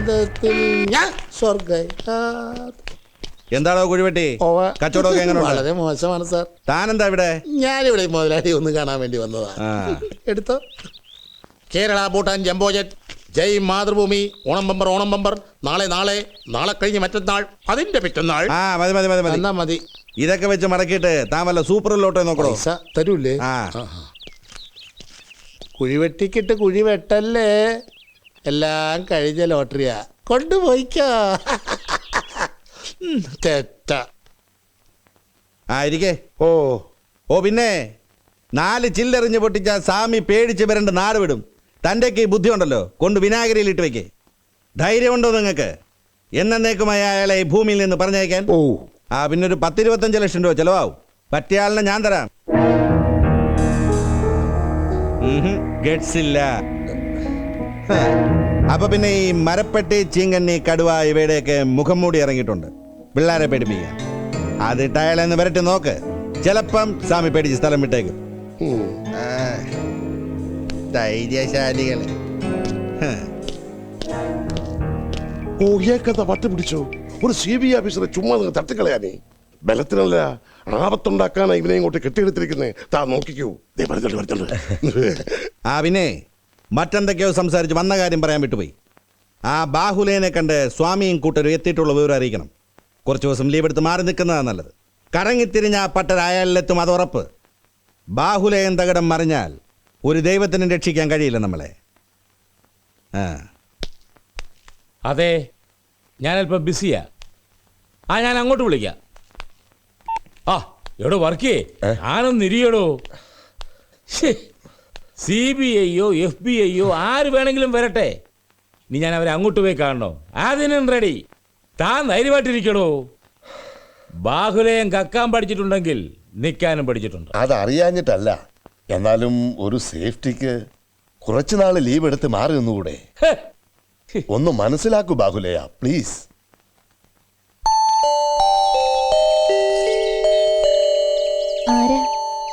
ജീവിതത്തിൽ ഞാൻ സ്വർഗ എന്താണോ കുഴിവെട്ടി? കച്ചവടമൊക്കെ എങ്ങനെയുണ്ട്? വളരെ മോശമാണ് സാർ. താനെന്താ ഇവിടെ? ഞാനിവിടെ ഈ മുതലാളി ഒന്ന് കാണാൻ വേണ്ടി വന്നതാ. ആ. എടുത്തോ. Kerala Bhutan jumbo jet Jai Mathrubhumi. Onam bumper Onam bumper. നാളെ നാളെ നാളെ കഴിഞ്ഞ് മറ്റന്നാൾ. അതിന്റെ പിറ്റന്നാൾ. ആ മതി മതി മതി മതി. എന്നാ മതി. ഇതൊക്കെ വെച്ച് മടക്കിയിട്ട് താൻ വല്ല സൂപ്പറിലോട്ടോ നോക്കണോ? തരൂല്ലേ? ആ. കുഴിവെട്ടിക്കിട്ട് കുഴി വെട്ടല്ലേ എല്ലാം കഴിഞ്ഞ ലോട്ടറിയാ. കൊണ്ടുപോയിക്കോ. തെറ്റ. ആ ഇരിക്കേ. ഓ ഓ പിന്നെ. നാല് ചില്ലെറിഞ്ഞ് പൊട്ടിച്ച സ്വാമി പേടിച്ച് വരണ്ട് നാട് വിടും. തന്റെയൊക്കെ ഈ ബുദ്ധി ഉണ്ടല്ലോ കൊണ്ട് വിനാഗിരിയിൽ ഇട്ട് വെക്കേ. ധൈര്യമുണ്ടോ നിങ്ങൾക്ക് എന്നേക്കുമായി അയാളെ ഈ ഭൂമിയിൽ നിന്ന് പറഞ്ഞയക്കാൻ? ഓ. ആ പിന്നെ ഒരു പത്തിരുപത്തഞ്ച് ലക്ഷം രൂപ ചെലവാവും. പറ്റിയാളിനെ ഞാൻ തരാം. ഗഡ്സ് ഇല്ല. അപ്പൊ. പിന്നെ ഈ മരപ്പെട്ടി ചീങ്കണ്ണി കടുവ ഇവയുടെയൊക്കെ മുഖം മൂടി ഇറങ്ങിയിട്ടുണ്ട്. പിള്ളേരെ പേടിപ്പിക്കാൻ അതിട്ട് അയാളെ വരട്ടെ നോക്ക്. ചിലപ്പം സ്വാമി പേടിച്ച് സ്ഥലം വിട്ടേക്കും. ധൈര്യശാലികൾ. ഏക്കഥ പട്ടി പിടിച്ചോ? ഒരു സി ബി ഓഫീസറെ ചുമ്മാ നിങ്ങൾ തട്ടിക്കളയാനേ. ബലത്തിനല്ല ആപത്തുണ്ടാക്കാനാ ഇവനെ ഇങ്ങോട്ട് കെട്ടിയെടുത്തിരിക്കുന്നേ. താ നോക്കിക്കൂ. ആ പിന്നെ മറ്റെന്തൊക്കെയോ സംസാരിച്ച് വന്ന കാര്യം പറയാൻ വിട്ടുപോയി. ആ ബാഹുലേനെ കണ്ട് സ്വാമിയും കൂട്ടരും എത്തിയിട്ടുള്ള വിവരം അറിയിക്കണം. കുറച്ച് ദിവസം ലീവ് എടുത്ത് മാറി നിൽക്കുന്നതാണ് നല്ലത്. കറങ്ങിത്തിരിഞ്ഞ ആ പട്ടർ അയാളിലെത്തും അത് ഉറപ്പ്. ബാഹുലേയൻ തകടം മറിഞ്ഞാൽ ഒരു ദൈവത്തിനും രക്ഷിക്കാൻ കഴിയില്ല നമ്മളെ. ആ. അതെ ഞാനല്പം ബിസിയാ. ആ ഞാൻ അങ്ങോട്ട് വിളിക്കാം. ആ എടോ വർക്കേ ഞാനൊന്ന് ഇരിയടോ. സി ബി ഐയോ എഫ് ബി ഐയോ ആര് വേണമെങ്കിലും വരട്ടെ. ഇനി ഞാൻ അവരെ അങ്ങോട്ട് പോയി കാണണോ? അതിനും റെഡി താൻ ധൈര്യമായിട്ടിരിക്കണോ? ബാഹുലയം കക്കാൻ പഠിച്ചിട്ടുണ്ടെങ്കിൽ നിൽക്കാനും പഠിച്ചിട്ടുണ്ട്. അതറിയാഞ്ഞിട്ടല്ല. എന്നാലും ഒരു സേഫ്റ്റിക്ക് കുറച്ചു നാൾ ലീവ് എടുത്ത് മാറി നിന്നുകൂടെ ഒന്ന് മനസ്സിലാക്കൂ ബാഹുലയ പ്ലീസ് ആരാ?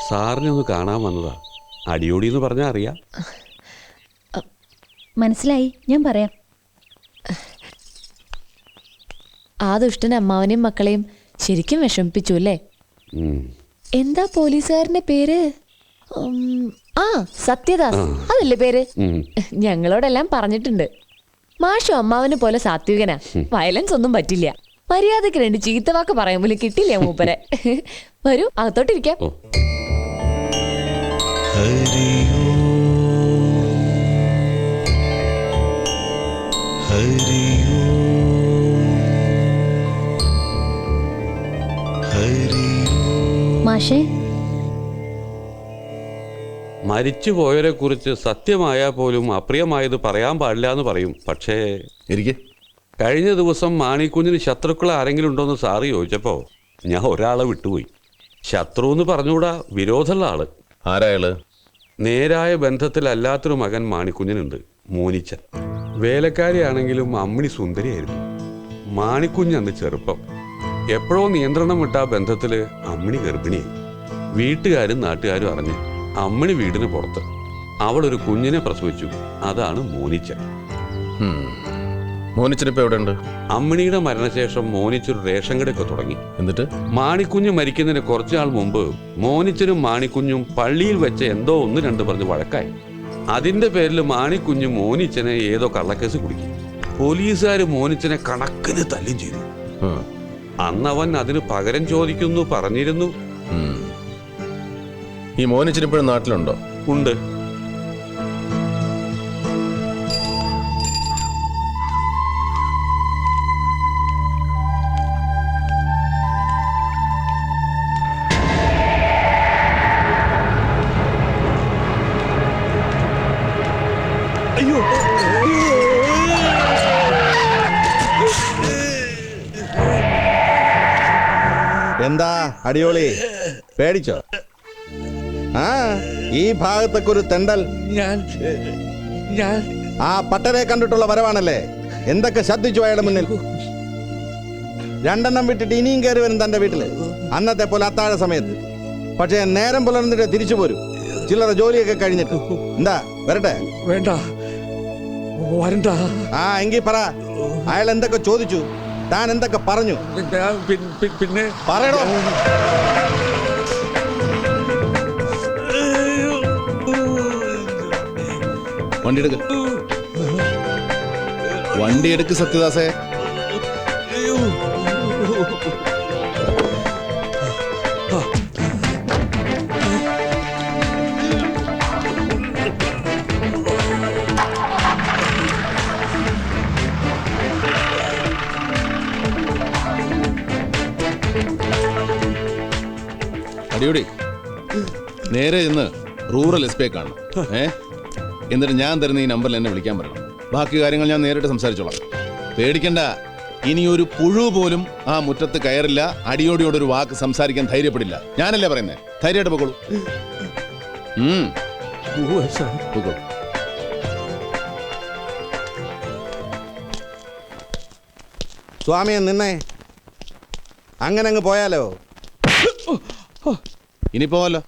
സാറിനെ ഒന്ന് കാണാൻ വന്നതാ. അടിയോടി എന്ന് പറഞ്ഞാ അറിയാം. മനസ്സിലായി ഞാൻ പറയാം. ആ ദുഷ്ടൻ അമ്മാവനെയും മക്കളെയും ശരിക്കും വിഷമിപ്പിച്ചു അല്ലേ. എന്താ പോലീസുകാരന്റെ പേര്? ആ സത്യദാസ്. അതല്ലേ പേര്. ഞങ്ങളോടെല്ലാം പറഞ്ഞിട്ടുണ്ട്. മാഷു അമ്മാവനെ പോലെ സാത്വികനാ. വയലൻസ് ഒന്നും പറ്റില്ല. മര്യാദയ്ക്ക് രണ്ട് ചീത്ത വാക്ക് പറയാൻ പോലും കിട്ടില്ല മൂപ്പരെ. വരൂ അകത്തോട്ടിരിക്കാം. ഓ മാഷേ. മരിച്ചുപോയവരെ കുറിച്ച് സത്യമായാൽ പോലും അപ്രിയമായത് പറയാൻ പാടില്ല എന്ന് പറയും. പക്ഷേ എനിക്ക് കഴിഞ്ഞ ദിവസം മാണിക്കുഞ്ഞിന് ശത്രുക്കൾ ആരെങ്കിലും ഉണ്ടോ എന്ന് സാറ് ചോദിച്ചപ്പോ ഞാൻ ഒരാളെ വിട്ടുപോയി. ശത്രു എന്ന് പറഞ്ഞുകൂടാ വിരോധമുള്ള ആൾ. ആരായാൾ നേരായ ബന്ധത്തിലല്ലാത്തൊരു മകൻ മാണിക്കുഞ്ഞിനുണ്ട്. മോനിച്ചൻ. വേലക്കാരിയാണെങ്കിലും അമ്മിണി സുന്ദരിയായിരുന്നു. മാണിക്കുഞ്ഞന്ന് ചെറുപ്പം. എപ്പോഴോ നിയന്ത്രണം വിട്ട ആ ബന്ധത്തിൽ അമ്മിണി ഗർഭിണിയായി. വീട്ടുകാരും നാട്ടുകാരും അറിഞ്ഞ് അമ്മിണി വീടിന് പുറത്ത്. അവളൊരു കുഞ്ഞിനെ പ്രസവിച്ചു. അതാണ് മോനിച്ചൻ. മോനിച്ചനിപ്പോ എവിടെ ഉണ്ട് അമ്മിണിയുടെ മരണശേഷം മോനിച്ചൊരു റേഷൻ കടയൊക്കെ തുടങ്ങി. എന്നിട്ട്? മാണിക്കുഞ്ഞ് മരിക്കുന്നതിന് കുറച്ചാൾ മുമ്പ് മോനിച്ചനും മാണിക്കുഞ്ഞും പള്ളിയിൽ വെച്ച് എന്തോ ഒന്ന് രണ്ട് പറഞ്ഞ് വഴക്കായി. അതിന്റെ പേരിൽ മാണിക്കുഞ്ഞ് മോനിച്ചനെ ഏതോ കള്ളക്കേസ് കുടുക്കി. പോലീസുകാർ മോനിച്ചനെ കണക്കിന് തല്ലും ചെയ്തു. അന്നവൻ അതിന് പകരം ചോദിക്കുന്നു പറഞ്ഞിരുന്നു. ഈ മോനിച്ചനിപ്പോഴും നാട്ടിലുണ്ടോ? ഉണ്ട്. അടിയോളി പേടിച്ചോ? ആ ഈ ഭാഗത്തൊക്കെ ഒരു തെണ്ടൽ. ഞാൻ ഞാൻ. ആ പട്ടരെ കണ്ടിട്ടുള്ള വരവാണല്ലേ? എന്തൊക്കെ ശ്രദ്ധിച്ചു അയാളുടെ മുന്നിൽ? രണ്ടെണ്ണം വിട്ടിട്ട് ഇനിയും കയറി വരും തന്റെ വീട്ടിൽ. അന്നത്തെ പോലെ അത്താഴ സമയത്ത്. പക്ഷേ നേരം പുലർന്നിട്ട് തിരിച്ചു പോരും. ചില്ലറ ജോലിയൊക്കെ കഴിഞ്ഞിട്ട്. എന്താ വരട്ടെ? വേണ്ട. വരണ്ട. ആ എങ്കിൽ പറ. അയാൾ എന്തൊക്കെ ചോദിച്ചു? താൻ എന്തൊക്കെ പറഞ്ഞു? പിന്നെ പറയണോ വണ്ടി എടുക്ക്. വണ്ടി എടുക്ക് സത്യദാസേ. അടിയോടി. നേരെ ചെന്ന് റൂറൽ എസ് പി കാണണം. ഏ? എന്നിട്ട് ഞാൻ തരുന്ന ഈ നമ്പറിൽ എന്നെ വിളിക്കാൻ പറയണം. ബാക്കി കാര്യങ്ങൾ ഞാൻ നേരിട്ട് സംസാരിച്ചോളാം. പേടിക്കണ്ട. ഇനി ഒരു പുഴു പോലും ആ മുറ്റത്ത് കയറില്ല. അടിയോടിയോട് ഒരു വാക്ക് സംസാരിക്കാൻ ധൈര്യപ്പെടില്ല. ഞാനല്ലേ പറയുന്നേ? ധൈര്യമായിട്ട് പൊക്കോളൂ. പൊക്കോളൂ. സ്വാമിയെ നിന്നേ. അങ്ങനെ അങ്ങ് പോയാലോ? ഇനി പോവല്ലോ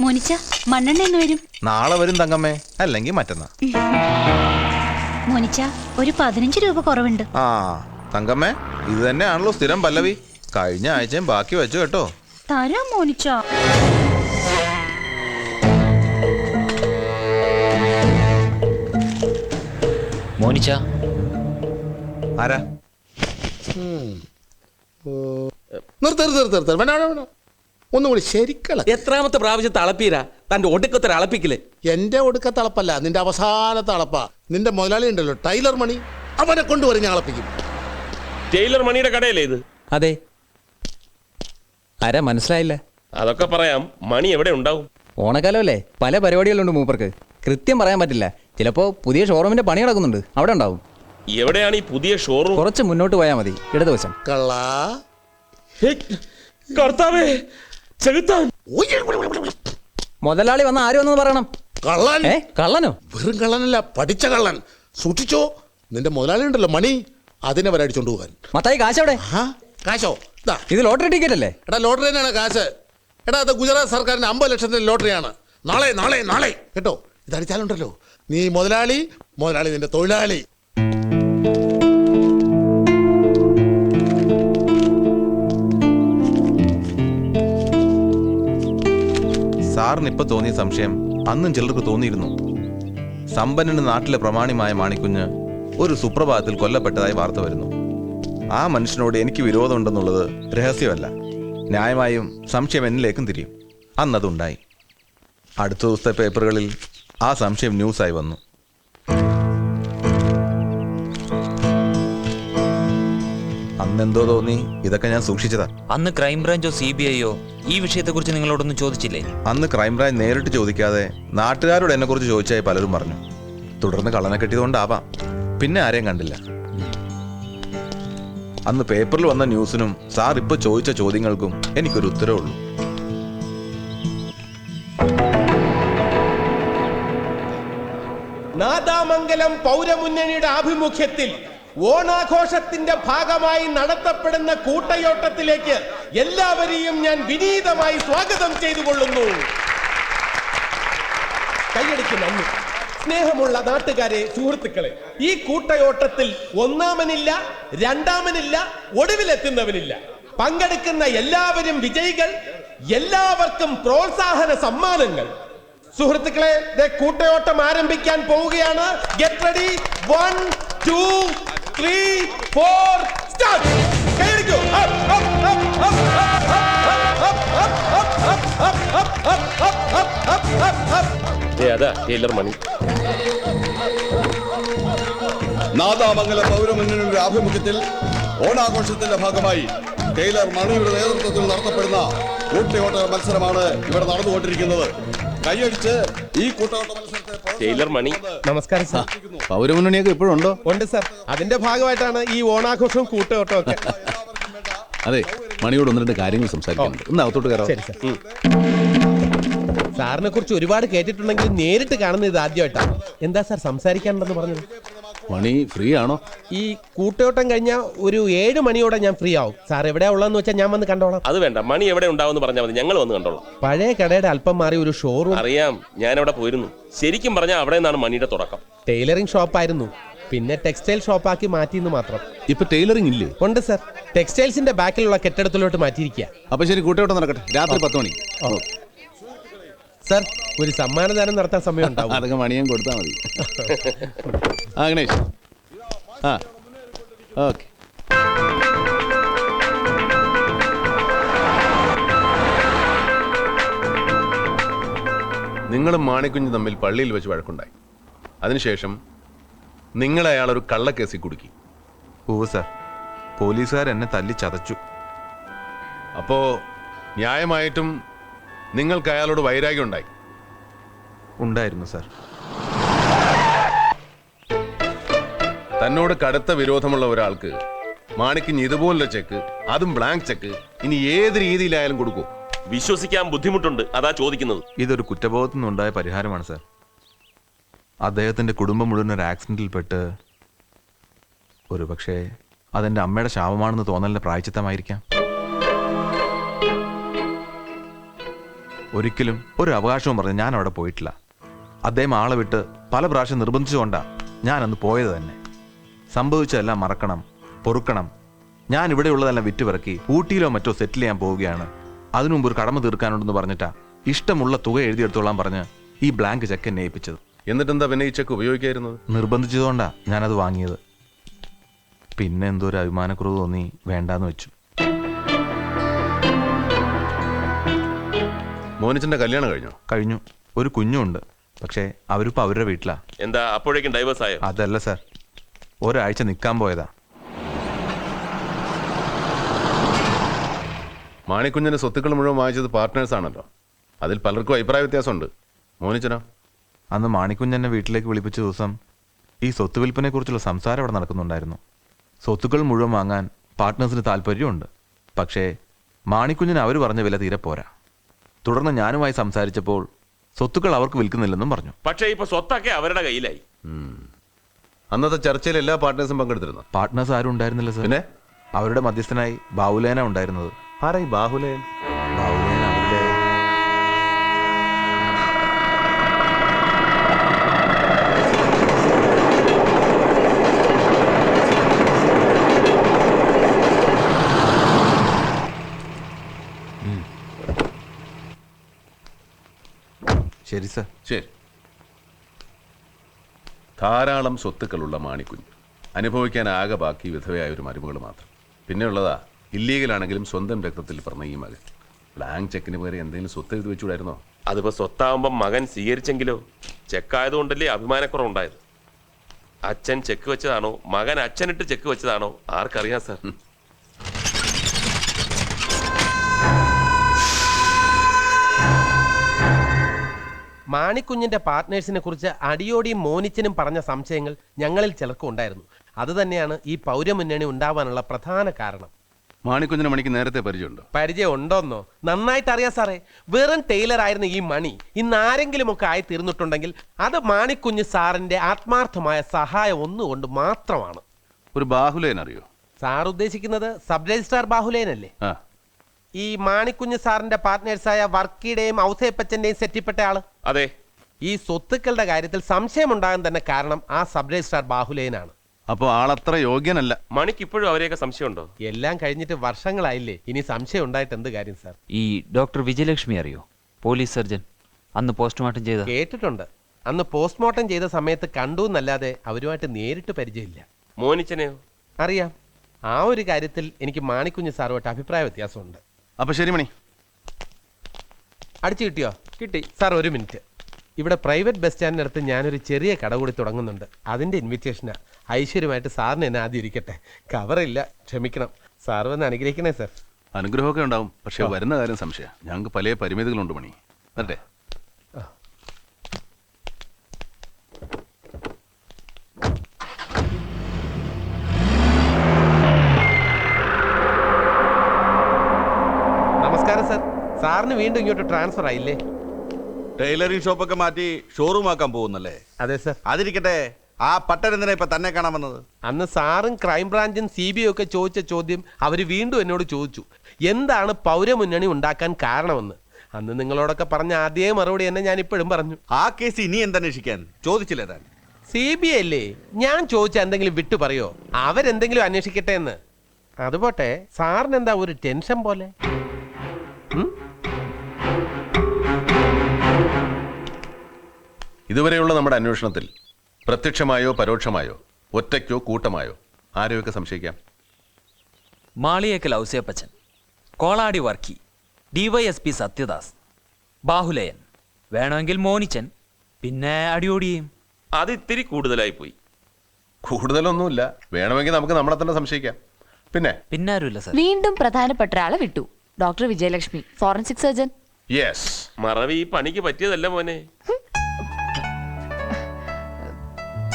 മോനിച്ച മണ്ണെണ്ണ എന്ന് വരും. നാളെ വരും തങ്കമ്മേ. അല്ലെങ്കിൽ മറ്റന്നാ. മോനിച്ച ഒരു പതിനഞ്ച് രൂപ കുറവുണ്ട്. ആ തങ്കമ്മേ ഇത് തന്നെയാണല്ലോ സ്ഥിരം പല്ലവി. കഴിഞ്ഞ ആഴ്ചയും ബാക്കി വെച്ചു കേട്ടോ. തരാം മോനിച്ച. മോനിച്ച. ആരാ? നിർത്തരുത് നിർത്ത് നിർത്ത് നിർത്ത്. വേണ്ട വേണ്ട വേണ്ട. ഒന്നും കൂടി ശരിക്കള എത്രാമത്തെ പ്രാവശ്യം തളപ്പീരാ? തന്റെ ഒടുക്കത്തെ അളപ്പിക്കില്ലേ എന്റെ ഒടുക്കത്തെ അളപ്പല്ല നിന്റെ അവസാനത്തെ അളപ്പാ. നിന്റെ മുതലാളി ഉണ്ടല്ലോ ടൈലർ മണി. അവനെ കൊണ്ടുവരും ഞാൻ അളപ്പിക്കും. ടൈലർ മണിയുടെ കടയല്ലേ ഇത്? അതെ. ആരാ മനസ്സിലായില്ല? അതൊക്കെ പറയാം മണി എവിടെ ഉണ്ടാവും? ഓണക്കാലമല്ലേ? പല പരിപാടികളുണ്ട് മൂപ്പർക്ക്. കൃത്യം പറയാൻ പറ്റില്ല. ചിലപ്പോ പുതിയ ഷോറൂമിന്റെ പണി നടക്കുന്നുണ്ട്. അവിടെ ഉണ്ടാവും. എവിടെയാണ് ഈ പുതിയ ഷോറൂം? കുറച്ച് മുന്നോട്ട് പോയാൽ മതി. ഇടതുവശം കള്ളാ. കർത്താവേ ചെകുത്താൻ. മുതലാളി വന്ന ആരും എന്ന് പറയണം? കള്ളൻ. ഏ കള്ളനോ? വെറും കള്ളനല്ല പഠിച്ച കള്ളൻ. സൂക്ഷിച്ചോ നിന്റെ മുതലാളി ഉണ്ടല്ലോ മണി. അതിനെ വരടിച്ചോണ്ട് പോകാൻ. മത്തായി കാശവിടെ? കാശോ? ഇതാ ഇത് ലോട്ടറി ടിക്കറ്റ് അല്ലേ എടാ ലോട്ടറി തന്നെയാണ് കാശ്. എടാ അത് ഗുജറാത്ത് സർക്കാരിന്റെ അമ്പത് ലക്ഷത്തിന്റെ ലോട്ടറിയാണ്. നാളെ നാളെ നാളെ. കേട്ടോ ഇത് അടിച്ചാലുണ്ടല്ലോ. നീ മുതലാളി മുതലാളി നിന്റെ തൊഴിലാളി. സാറിന് ഇപ്പൊ തോന്നിയ സംശയം അന്നും ചിലർക്ക് തോന്നിയിരുന്നു. സമ്പന്നന് നാട്ടിലെ പ്രമാണിമായ മാണിക്കുഞ്ഞ് ഒരു സുപ്രഭാതത്തിൽ കൊല്ലപ്പെട്ടതായി വാർത്ത വരുന്നു. ആ മനുഷ്യനോട് എനിക്ക് വിരോധമുണ്ടെന്നുള്ളത് രഹസ്യമല്ല. ന്യായമായും സംശയം എന്നിലേക്കും തിരിയും. അന്നതുണ്ടായി. അടുത്ത ദിവസത്തെ പേപ്പറുകളിൽ ആ സംശയം ന്യൂസായി വന്നു. അന്നെന്തോ തോന്നി. ഇതൊക്കെ ഞാൻ സൂക്ഷിച്ചതാ. അന്ന് ക്രൈംബ്രാഞ്ചോ സി ബി ഐയോ ഈ വിഷയത്തെക്കുറിച്ച് നിങ്ങളോടൊന്നും ചോദിച്ചില്ലേ? അന്ന് ക്രൈംബ്രാഞ്ച് നേരിട്ട് ചോദിക്കാതെ നാട്ടുകാരോട് എന്നെ കുറിച്ച് ചോദിച്ചായി പലരും പറഞ്ഞു. തുടർന്ന് കള്ളനെ കെട്ടിയതുകൊണ്ടാവാം. പിന്നെ ആരെയും കണ്ടില്ല. അന്ന് പേപ്പറിൽ വന്ന ന്യൂസിനും സാർ ഇപ്പൊ ചോദിച്ച ചോദ്യങ്ങൾക്കും എനിക്കൊരു ഉത്തരവുള്ളൂ നാദാമംഗലം പൗരമുന്നണിയുടെ ആഭിമുഖ്യത്തിൽ ഓണാഘോഷത്തിന്റെ ഭാഗമായി നടത്തപ്പെടുന്ന കൂട്ടയോട്ടത്തിലേക്ക് എല്ലാവരെയും ഞാൻ വിനീതമായി സ്വാഗതം ചെയ്തു കൊള്ളുന്നു കൈയടിക്ക് നന്ദി. സ്നേഹമുള്ള നാട്ടുകാരെ സുഹൃത്തുക്കളെ ഈ കൂട്ടയോട്ടത്തിൽ ഒന്നാമനില്ല രണ്ടാമനില്ല ഒടുവിലെത്തുന്നവനില്ല. പങ്കെടുക്കുന്ന എല്ലാവരും വിജയികൾ എല്ലാവർക്കും പ്രോത്സാഹന സമ്മാനങ്ങൾ. സുഹൃത്തുക്കളെ കൂട്ടയോട്ടം ആരംഭിക്കാൻ പോവുകയാണ്. Get ready one two three four start അതാ ടൈലർ മണി നാദാമംഗല പൗരമുന്നണിയുടെ ആഭിമുഖ്യത്തിൽ ഓണാഘോഷത്തിന്റെ ഭാഗമായി ടൈലർ മണിയുടെ നേതൃത്വത്തിൽ നടത്തപ്പെടുന്ന കൂട്ടിയോട്ട മത്സരമാണ് ഇവിടെ നടന്നുകൊണ്ടിരിക്കുന്നത്. കൈയടിച്ച് ഈ കൂട്ടയോട്ട മത്സരത്തെ ടൈലർ മണി. നമസ്കാരം സാർ. പൗരമുന്നണിയൊക്കെ ഇപ്പോഴുണ്ടോ ഉണ്ട്? സാർ. അതിന്റെ ഭാഗമായിട്ടാണ് ഈ ഓണാഘോഷവും കൂട്ടയോട്ടവും ഒക്കെ അതെ മണിയോട് ഒന്ന് രണ്ട് കാര്യങ്ങൾ സംസാരിക്കാനുണ്ട് ഒന്ന് അകത്തോട്ട് കയറാം. ശരി സാർ. സാറിനെ കുറിച്ച് ഒരുപാട് കേട്ടിട്ടുണ്ടെങ്കിൽ നേരിട്ട് കാണുന്നത് ഇത് ആദ്യമായിട്ടാണ്. എന്താ സാർ സംസാരിക്കാനുണ്ടെന്ന് പറഞ്ഞത്? മണി ഫ്രീ ആണോ ഈ കൂട്ടയോട്ടം കഴിഞ്ഞാൽ ഒരു ഏഴ് മണിയോടെ ഞാൻ ഫ്രീ ആവും സാർ എവിടെയാ ഉള്ളതെന്ന് വെച്ചാൽ ഞാൻ വന്ന് കണ്ടോളാം. അത് വേണ്ട. മണി എവിടെ ഉണ്ടാവും പറഞ്ഞാൽ മതി. ഞങ്ങൾ വന്ന് കണ്ടോളാം. പഴയ കടയുടെ അല്പം മാറി ഒരു ഷോറൂം. അറിയാം. ഞാൻ അവിടെ പോയിരുന്നു. ശരിക്കും പറഞ്ഞാൽ അവിടെ നിന്നാണ് മണിയുടെ തുടക്കം. ടൈലറിംഗ് ഷോപ്പായിരുന്നു. പിന്നെ ടെക്സ്റ്റൈൽ ഷോപ്പാക്കി മാറ്റിയെന്ന് മാത്രം. ഇപ്പൊ ടൈലറിംഗ് ഇല്ലേ? ഉണ്ട് സാർ. ടെക്സ്റ്റൈൽസിന്റെ ബാക്കിലുള്ള കെട്ടിടത്തിലോട്ട് മാറ്റിയിരിക്കുക അപ്പൊ ശരി കൂട്ടയോട്ടം നടക്കട്ടെ. രാത്രി പത്ത് മണി. സാർ ഒരു സമ്മാനദാനം നടത്താൻ സമയം ഉണ്ടാവും അതൊക്കെ മണിയും കൊടുത്താൽ മതി. ആ ഗണേഷ്. ആ. ഓക്കെ. നിങ്ങളും മാണിക്കുഞ്ഞ് തമ്മിൽ പള്ളിയിൽ വെച്ച് വഴക്കുണ്ടായി. അതിനുശേഷം നിങ്ങൾ അയാൾ ഒരു കള്ളക്കേസിൽ കുടുക്കി. ഓ സാർ. പോലീസുകാർ എന്നെ തല്ലി ചതച്ചു. അപ്പോ ന്യായമായിട്ടും നിങ്ങൾക്ക് അയാളോട് വൈരാഗ്യം ഉണ്ടായി. ഉണ്ടായിരുന്നു സാർ. തന്നോട് കടുത്ത വിരോധമുള്ള ഒരാൾക്ക് മാണിക്കിന് ഇതുപോലുള്ള ചെക്ക് അതും ബ്ലാങ്ക് ചെക്ക് ഇനി ഏത് രീതിയിലായാലും കൊടുക്കൂ. വിശ്വസിക്കാൻ ബുദ്ധിമുട്ടുണ്ട് അതാ ചോദിക്കുന്നത്. ഇതൊരു കുറ്റബോധത്തിൽ നിന്നുണ്ടായ പരിഹാരമാണ് സാർ. അദ്ദേഹത്തിന്റെ കുടുംബം മുഴുവൻ ഒരു ആക്സിഡന്റിൽപ്പെട്ട് ഒരു പക്ഷേ അതെന്റെ അമ്മയുടെ ശാപമാണെന്ന് തോന്നലിന്റെ പ്രായച്ചിത്തമായിരിക്കാം. ഒരിക്കലും ഒരു അവകാശവും പറഞ്ഞ് ഞാൻ അവിടെ പോയിട്ടില്ല. അദ്ദേഹം ആളെ വിട്ട് പല പ്രാവശ്യം നിർബന്ധിച്ചുകൊണ്ടാ ഞാൻ അന്ന് പോയത് തന്നെ. സംഭവിച്ചതെല്ലാം മറക്കണം പൊറുക്കണം. ഞാൻ ഇവിടെയുള്ളതെല്ലാം വിറ്റുപിറക്കി ഊട്ടിയിലോ മറ്റോ സെറ്റിൽ ചെയ്യാൻ പോവുകയാണ്. അതിനു മുമ്പ് ഒരു കടമ തീർക്കാനുണ്ടെന്ന് പറഞ്ഞിട്ടാ ഇഷ്ടമുള്ള തുക എഴുതിയെടുത്തോളാൻ പറഞ്ഞ് ഈ ബ്ലാങ്ക് ചെക്ക് എന്നെ ഏൽപ്പിച്ചത്. എന്നിട്ടെന്താ പിന്നെ ഈ ചെക്ക് ഉപയോഗിക്കായിരുന്നത്? നിർബന്ധിച്ചതുകൊണ്ടാ ഞാനത് വാങ്ങിയത്. പിന്നെ എന്തോ ഒരു അഭിമാനക്കുറവ് തോന്നി വേണ്ടാന്ന് വെച്ചു. മോനിച്ചന്റെ കല്യാണം കഴിഞ്ഞോ? കഴിഞ്ഞു. ഒരു കുഞ്ഞുണ്ട് പക്ഷേ അവരിപ്പോൾ അവരുടെ വീട്ടിലാ. എന്താ അപ്പോഴേക്കും ഡൈവേഴ്സ് ആയോ? അതല്ല സർ. ഒരാഴ്ച നിൽക്കാൻ പോയതാ. മാണിക്കുഞ്ഞിന്റെ സ്വത്തുക്കൾ മുഴുവൻ വാങ്ങിച്ചത് പാർട്ട്നേഴ്സ് ആണല്ലോ. അതിൽ പലർക്കും അഭിപ്രായ വ്യത്യാസമുണ്ട്. മോനിച്ചനോ? അന്ന് മാണിക്കുഞ്ഞെന്നെ വീട്ടിലേക്ക് വിളിപ്പിച്ച ദിവസം ഈ സ്വത്ത് വിൽപ്പനയെക്കുറിച്ചുള്ള സംസാരം അവിടെ നടക്കുന്നുണ്ടായിരുന്നു. സ്വത്തുക്കൾ മുഴുവൻ വാങ്ങാൻ പാർട്ട്നേഴ്സിന് താല്പര്യമുണ്ട്. പക്ഷേ മാണിക്കുഞ്ഞിന് അവർ പറഞ്ഞ വില തീരെ പോരാ. തുടർന്ന് ഞാനുമായി സംസാരിച്ചപ്പോൾ സ്വത്തുക്കൾ അവർക്ക് വിൽക്കുന്നില്ലെന്നും പറഞ്ഞു. പക്ഷേ ഇപ്പൊ സ്വത്തൊക്കെ അവരുടെ കയ്യിലായി. അന്നത്തെ ചർച്ചയിൽ എല്ലാ പാർട്ട്നേഴ്സും പങ്കെടുത്തിരുന്നു? പാർട്ട്നേഴ്സ് ആരും ഉണ്ടായിരുന്നില്ല സാർ. പിന്നെ? അവരുടെ മധ്യസ്ഥനായി ബാഹുലേന ഉണ്ടായിരുന്നത്. ആരായി ബാഹുലേൻ ബാഹുലേന അവരുടെ ശരി സർ. ശരി. ധാരാളം സ്വത്തുക്കളുള്ള മാണിക്കുഞ്ഞ്. അനുഭവിക്കാൻ ആകെ ബാക്കി വിധവയായ ഒരു മരുമകൾ മാത്രം. പിന്നെ ഉള്ളതാ ഇല്ലീഗലാണെങ്കിലും സ്വന്തം രക്തത്തിൽ പറഞ്ഞ ഈ മകൻ. ബ്ലാങ്ക് ചെക്കിന് പേര് എന്തെങ്കിലും സ്വത്ത് എഴുതി വെച്ചുകൂടായിരുന്നോ? അതിപ്പോ സ്വത്താവുമ്പം മകൻ സ്വീകരിച്ചെങ്കിലോ? ചെക്കായതുകൊണ്ടല്ലേ അഭിമാനക്കുറവുണ്ടായത്? അച്ഛൻ ചെക്ക് വെച്ചതാണോ? മകൻ അച്ഛനിട്ട് ചെക്ക് വെച്ചതാണോ? ആർക്കറിയാം സാർ. മാണിക്കുഞ്ഞിന്റെ പാർട്ട്നേഴ്സിനെ കുറിച്ച് അടിയോടിയും മോനിച്ചനും പറഞ്ഞ സംശയങ്ങൾ ഞങ്ങളിൽ ചിലർക്കും ഉണ്ടായിരുന്നു. അതുതന്നെയാണ് ഈ പൗരമുന്നണി ഉണ്ടാവാനുള്ള പ്രധാന കാരണം. മാണിക്കുഞ്ഞിന് മണിക്ക് നേരത്തെ പരിചയമുണ്ടോ? പരിചയം ഉണ്ടോന്നോ നന്നായിട്ട് അറിയാം സാറേ. വെറും ടൈലർ ആയിരുന്ന ഈ മണി ഇന്ന് ആരെങ്കിലും ഒക്കെ ആയി തീർന്നിട്ടുണ്ടെങ്കിൽ അത് മാണിക്കുഞ്ഞ് സാറിന്റെ ആത്മാർത്ഥമായ സഹായം ഒന്നുകൊണ്ട് മാത്രമാണ്. ഒരു ബാഹുലേൻ അറിയോ സാർ ഉദ്ദേശിക്കുന്നത് സബ് രജിസ്ട്രാർ ബാഹുലേനല്ലേ? ഈ മാണിക്കുഞ്ഞ് സാറിന്റെ പാർട്ട്നേഴ്സായ വർക്കിയുടെയും ഔസേപ്പച്ചന്റെയും സെറ്റിപ്പെട്ട ആൾ. അതെ. ഈ സ്വത്തുക്കളുടെ കാര്യത്തിൽ സംശയമുണ്ടാകാൻ തന്നെ കാരണം ആ സബ് രജിസ്ട്രാർ ബാഹുലേനാണ്. അപ്പോൾ ആളത്ര യോഗ്യനല്ല. മണിക്ക് ഇപ്പോഴും അവരെയൊക്കെ സംശയമുണ്ടോ? എല്ലാം കഴിഞ്ഞിട്ട് വർഷങ്ങളായില്ലേ. ഇനി സംശയം ഉണ്ടായിട്ട് എന്ത് കാര്യം സാർ? ഈ ഡോക്ടർ വിജയലക്ഷ്മി അറിയോ? Police surgeon. അന്ന് പോസ്റ്റ്മോർട്ടം ചെയ്ത കേട്ടിട്ടുണ്ട്. അന്ന് പോസ്റ്റ്മോർട്ടം ചെയ്ത സമയത്ത് കണ്ടു എന്നല്ലാതെ അവരുമായിട്ട് നേരിട്ട് പരിചയമില്ല. മോനിച്ചനെയോ? അറിയാം. ആ ഒരു കാര്യത്തിൽ എനിക്ക് മാണിക്കുഞ്ഞ് സാറുമായിട്ട് അഭിപ്രായ വ്യത്യാസമുണ്ട്. അപ്പൊ ശരി മണി. അടിച്ചു കിട്ടിയോ? കിട്ടി. സാർ ഒരു മിനിറ്റ്. ഇവിടെ പ്രൈവറ്റ് ബസ് സ്റ്റാൻഡിനടുത്ത് ഞാനൊരു ചെറിയ കട കൂടി തുടങ്ങുന്നുണ്ട്. അതിന്റെ ഇൻവിറ്റേഷനാണ് ഐശ്വര്യമായിട്ട് സാറിന് എന്നെ ആദ്യം ഇരിക്കട്ടെ. കവറില്ല ക്ഷമിക്കണം. സാർ വന്ന് അനുഗ്രഹിക്കണേ സാർ. അനുഗ്രഹമൊക്കെ ഉണ്ടാവും. പക്ഷെ വരുന്ന കാര്യം സംശയം. ഞങ്ങൾക്ക് പല പരിമിതികളുണ്ട് മണി. വരട്ടെ നമസ്കാരം സാർ സാറിന് വീണ്ടും ഇങ്ങോട്ട് ട്രാൻസ്ഫർ ആയില്ലേ? ടൈലറിംഗ് ഷോപ്പൊക്കെ മാറ്റി ഷോറൂം ആക്കാൻ പോകുന്നല്ലേ? അതെ സർ അതിരിക്കട്ടെ ആ പട്ടരെന്തിനാ ഇപ്പൊ തന്നെ കാണാൻ വന്നത്? അന്ന് സാറും ക്രൈംബ്രാഞ്ചും സി ബി ഒക്കെ ചോദിച്ച ചോദ്യം അവർ വീണ്ടും എന്നോട് ചോദിച്ചു. എന്താണ് പൗരമുന്നണി ഉണ്ടാക്കാൻ കാരണമെന്ന്? അന്ന് നിങ്ങളോടൊക്കെ പറഞ്ഞ അതേ മറുപടി തന്നെ ഞാൻ ഇപ്പോഴും പറഞ്ഞു. ആ കേസ് ഇനി എന്തന്വേഷിക്കാൻ? ചോദിച്ചില്ല താൻ? സി ബി അല്ലേ? ഞാൻ ചോദിച്ച എന്തെങ്കിലും വിട്ടു പറയോ? അവരെന്തെങ്കിലും അന്വേഷിക്കട്ടെ എന്ന്? അതുപോട്ടെ സാറിന് എന്താ ഒരു ടെൻഷൻ പോലെ? ഇതുവരെയുള്ള നമ്മുടെ അന്വേഷണത്തിൽ പ്രത്യക്ഷമായോ പരോക്ഷമായോ ഒറ്റയ്ക്കോ കൂട്ടമായോ ആരെയൊക്കെ സംശയിക്കാം? മാളിയേക്കൽ ഔസേപ്പച്ചൻ കോളാടി വർക്കി ഡിവൈഎസ്പി സത്യദാസ് ബാഹുലയൻ വേണമെങ്കിൽ മോനിച്ചൻ പിന്നെ അടിയോടിയും. അത് ഇത്തിരി കൂടുതലായി പോയി. കൂടുതലൊന്നുമില്ല. വേണമെങ്കിൽ നമുക്ക് നമ്മളെ തന്നെ സംശയിക്കാം. പിന്നെ? പിന്നെ ആരുമില്ല സർ. വീണ്ടും പ്രധാനപ്പെട്ട ഒരാളെ വിട്ടു. Doctor Vijayalakshmi forensic surgeon. Yes മറവി ഈ പണിക്ക് പറ്റിയതല്ല മോനെ.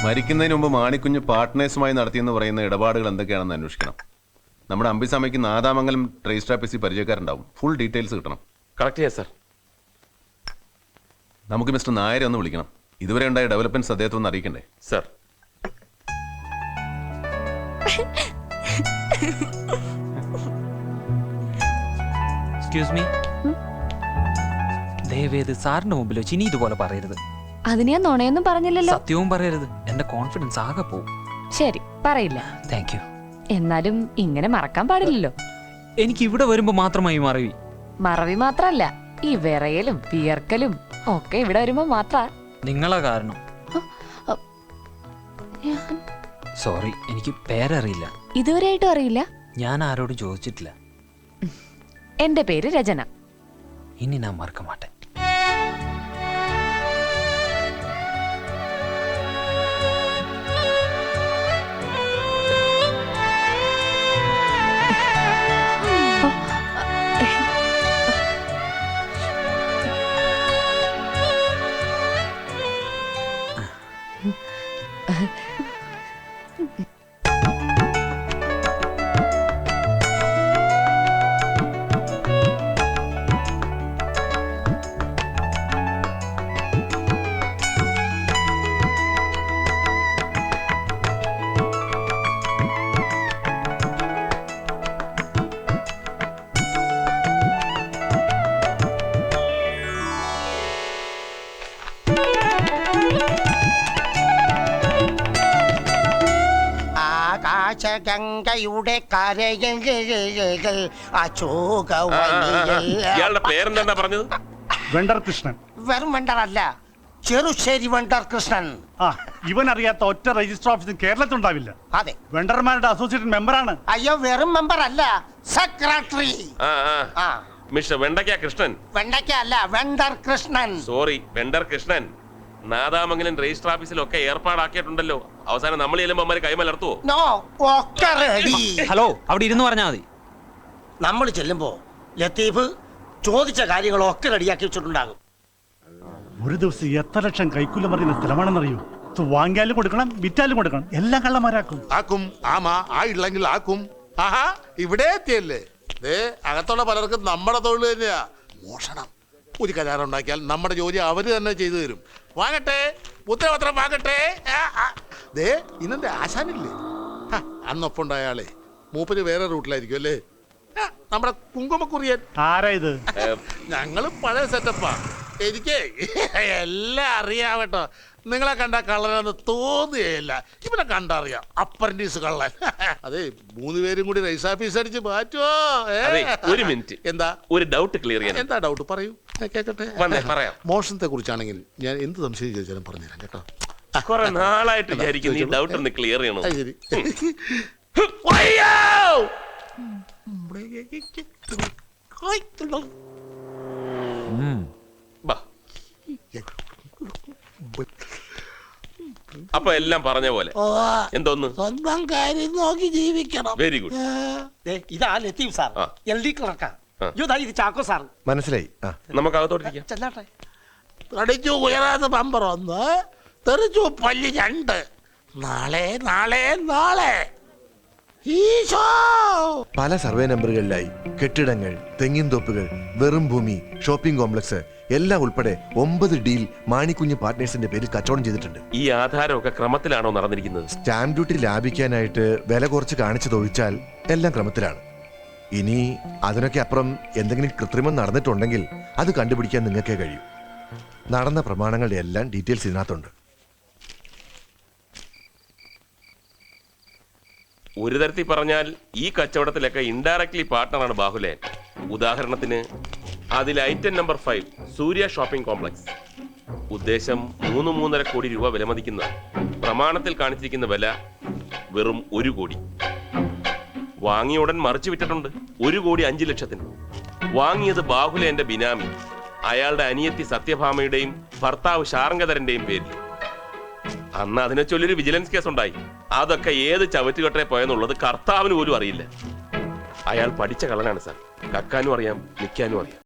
മരിക്കുന്നതിന് മുമ്പ് മാണിക്കുഞ്ഞ് പാർട്ട്നേഴ്സുമായി നടത്തിയെന്ന് പറയുന്ന ഇടപാടുകൾ എന്തൊക്കെയാണെന്ന് അന്വേഷിക്കണം. നമ്മുടെ അമ്പിസമയ്ക്ക് നാദാമംഗലം രജിസ്റ്റർ ഓഫീസിൽ പരിചയക്കാരുണ്ടാവും. ഫുൾ ഡീറ്റെയിൽസ് കിട്ടണം. കറക്റ്റ് ചെയ്യാം സാർ നമുക്ക് മിസ്റ്റർ നായരെ ഒന്ന് വിളിക്കണം. ഇതുവരെ ഉണ്ടായ ഡെവലപ്മെന്റ്സ് അദ്ദേഹത്തെ ഒന്ന് അറിയിക്കണ്ടേ? സാർ എക്സ്ക്യൂസ് മീ ദയവേത് സാറിന്റെ മുമ്പിൽ വെച്ച് ഇനി ഇതുപോലെ പറയരുത്. അതിന് ഞാൻ നുണയൊന്നും പറഞ്ഞില്ലല്ലോ. സത്യവും പറയരുത്. എന്റെ കോൺഫിഡൻസ് ആകെ പോകും ശരി പറയില്ല. താങ്ക് യു എന്നാലും ഇങ്ങനെ മറക്കാൻ പാടില്ലല്ലോ. എനിക്ക് ഇവിടെ വരുമ്പോ മാത്രമായി മറവി. മറവി മാത്രല്ല ഈ വിറയലും വിയർക്കലും ഒക്കെ ഇവിടെ വരുമ്പോ മാത്ര. നിങ്ങളാ കാരണം. സോറി എനിക്ക് പേരറിയില്ല. ഇതുവരെയായിട്ടും അറിയില്ല? ഞാൻ ആരോടും ചോദിച്ചിട്ടില്ല. എന്റെ പേര് രചന. ഇനി ഞാൻ മറക്ക ആകാശഗംഗയുടെ കരയിൽ ഇയാളുടെ പേരെന്താ പറഞ്ഞത്? വെണ്ടർ കൃഷ്ണൻ. വെറും വെണ്ടറല്ല ചെറുശ്ശേരി വെണ്ടർ കൃഷ്ണൻ. ആ ഇവൻ അറിയാത്ത ഒറ്റ രജിസ്റ്റർ കേരളത്തിൽ ഉണ്ടാവില്ല അതെ. വെണ്ടർമാരുടെ അസോസിയേഷൻ മെമ്പറാണ് അയ്യോ വെറും മെമ്പർ അല്ല സെക്രട്ടറി ആ ആ. ആ. മിസ്റ്റർ വെണ്ടക്ക കൃഷ്ണൻ. വെണ്ടക്ക അല്ല vendor Krishnan. Sorry vendor Krishnan. Nadamangalam register ഓഫീസിലൊക്കെ ഏർപ്പാടാക്കിയിട്ടുണ്ടല്ലോ. അവസാനം നമ്മൾ ചെല്ലുമ്പോൾ കൈമലർത്തുവോ? നോ ഒക്കെ റെഡി ഹലോ അവിടെ ഇരുന്ന് പറഞ്ഞാൽ മതി. നമ്മൾ ചെല്ലുമ്പോ ലത്തീഫ് ചോദിച്ച കാര്യങ്ങളൊക്കെ റെഡിയാക്കി വെച്ചിട്ടുണ്ടാകും. ഒരു ദിവസം എത്ര ലക്ഷം കൈക്കൂലം പറയുന്ന സ്ഥലമാണെന്നറിയോ? അറിയോ വാങ്ങിയാലും കൊടുക്കണം വിറ്റാലും കൊടുക്കണം. എല്ലാം കള്ളന്മാരാക്കും. ആക്കും ആമാ ആ ഇല്ലെങ്കിൽ ആക്കും. ആഹാ ഇവിടെ എത്തിയല്ലേ? ദേ അകത്തുള്ള പലർക്കും നമ്മുടെ തൊഴിൽ തന്നെയാ. മോഷണം. ഒരു കരാറുണ്ടാക്കിയാൽ നമ്മുടെ ജോലി അവർ തന്നെ ചെയ്തു തരും. വാങ്ങട്ടെ ഉത്തരപത്രം വാങ്ങട്ടെ. ദേ ഇന്നെന്റെ ആശാനില്ലേ? അന്നൊപ്പം ഉണ്ടായാളെ ആളെ. മൂപ്പര് വേറെ റൂട്ടിലായിരിക്കും അല്ലേ? നമ്മുടെ കുങ്കുമക്കുറിയൻ. ആരാ ഇത്? ഞങ്ങൾ പഴയ സെറ്റപ്പാ. എനിക്ക് എല്ലാം അറിയാം കേട്ടോ. നിങ്ങളെ കണ്ട കള്ളനെന്ന് തോന്നുകയില്ല ഇവനെ കണ്ടറിയാം. അപ്രന്റീസ് കള്ളൻ. അതെ മൂന്ന് പേരും കൂടി റൈസ് ഓഫീസ് അടിച്ച് മാറ്റുമോ ഒരു മിനിറ്റ്. എന്താ? ഒരു ഡൗട്ട് ക്ലിയർ ചെയ്യാൻ എന്താ ഡൗട്ട് പറയൂ. ഞാൻ കേക്കട്ടെ. വന്നേ, പറയാം. മോഷണത്തെ കുറിച്ചാണെങ്കിൽ ഞാൻ എന്ത് സംശയം ചോദിച്ചാലും പറഞ്ഞുതരാം കേട്ടോ. കുറെ നാളായിട്ട് വിചാരിക്കുന്നു ഈ ഡൗട്ട് ഒന്ന് ക്ലിയർ ചെയ്യണം. അത് ശരി. ബാ. അപ്പൊ എല്ലാം പറഞ്ഞ പോലെ. എന്തോന്ന്? സ്വന്തം കാര്യം നോക്കി ജീവിക്കണം. വെരി ഗുഡ് ദേ, ഇതാ ലത്തീഫ് സാർ. ആ. എൽ ഡി ക്ലർക്കാ. ഇതാ ചാക്കോ സാർ. മനസ്സിലായി. നമുക്ക് അകത്തോട്ടിരിക്കാം ചെല്ലാട്ടെ. തടിച്ചു ഉയരാതെ പമ്പർ ഒന്ന് തെറിച്ചു പല്ല് രണ്ട് നാളെ നാളെ നാളെ. പല സർവേ നമ്പറുകളിലായി കെട്ടിടങ്ങൾ തെങ്ങിൻ തോപ്പുകൾ വെറും ഭൂമി ഷോപ്പിംഗ് കോംപ്ലക്സ് എല്ലാം ഉൾപ്പെടെ ഒമ്പത് ഡീൽ മാണിക്കുഞ്ഞ് പാർട്ട്നേഴ്സിന്റെ പേരിൽ കച്ചവടം ചെയ്തിട്ടുണ്ട്. ഈ ആധാരമൊക്കെ ക്രമത്തിലാണോ നടന്നിരിക്കുന്നത്? സ്റ്റാമ്പ് ഡ്യൂട്ടി ലാഭിക്കാനായിട്ട് വില കുറച്ച് കാണിച്ചതൊഴിച്ചാൽ എല്ലാം ക്രമത്തിലാണ്. ഇനി അതിനൊക്കെ അപ്പുറം എന്തെങ്കിലും കൃത്രിമം നടന്നിട്ടുണ്ടെങ്കിൽ അത് കണ്ടുപിടിക്കാൻ നിങ്ങൾക്കേ കഴിയൂ. നടന്ന പ്രമാണങ്ങളുടെ എല്ലാം ഡീറ്റെയിൽസ് ഇതിനകത്തുണ്ട്. ഒരു തരത്തിൽ പറഞ്ഞാൽ ഈ കച്ചവടത്തിലൊക്കെ ഇൻഡയറക്ട്ലി പാർട്ട്ണറാണ് ബാഹുലേൻ ഉദാഹരണത്തിന് അതിൽ item number five Surya shopping complex ഉദ്ദേശം മൂന്ന് മൂന്നര കോടി രൂപ വിലമതിക്കുന്ന പ്രമാണത്തിൽ കാണിച്ചിരിക്കുന്ന വില വെറും ഒരു കോടി. വാങ്ങിയ ഉടൻ മറിച്ചു വിട്ടിട്ടുണ്ട് ഒരു കോടി അഞ്ചു ലക്ഷത്തിന്. വാങ്ങിയത് ബാഹുലേന്റെ ബിനാമി. അയാളുടെ അനിയത്തി സത്യഭാമയുടെയും ഭർത്താവ് ശാർങ്കധരന്റെയും പേരിൽ. അന്ന് അതിനെ ചൊല്ലൊരു വിജിലൻസ് കേസ് ഉണ്ടായി അതൊക്കെ ഏത് ചവറ്റുകെട്ടേ പോയെന്നുള്ളത് കർത്താവിന് പോലും അറിയില്ല. അയാൾ പഠിച്ച കള്ളനാണ് സാർ. കക്കാനും അറിയാം നിൽക്കാനും അറിയാം.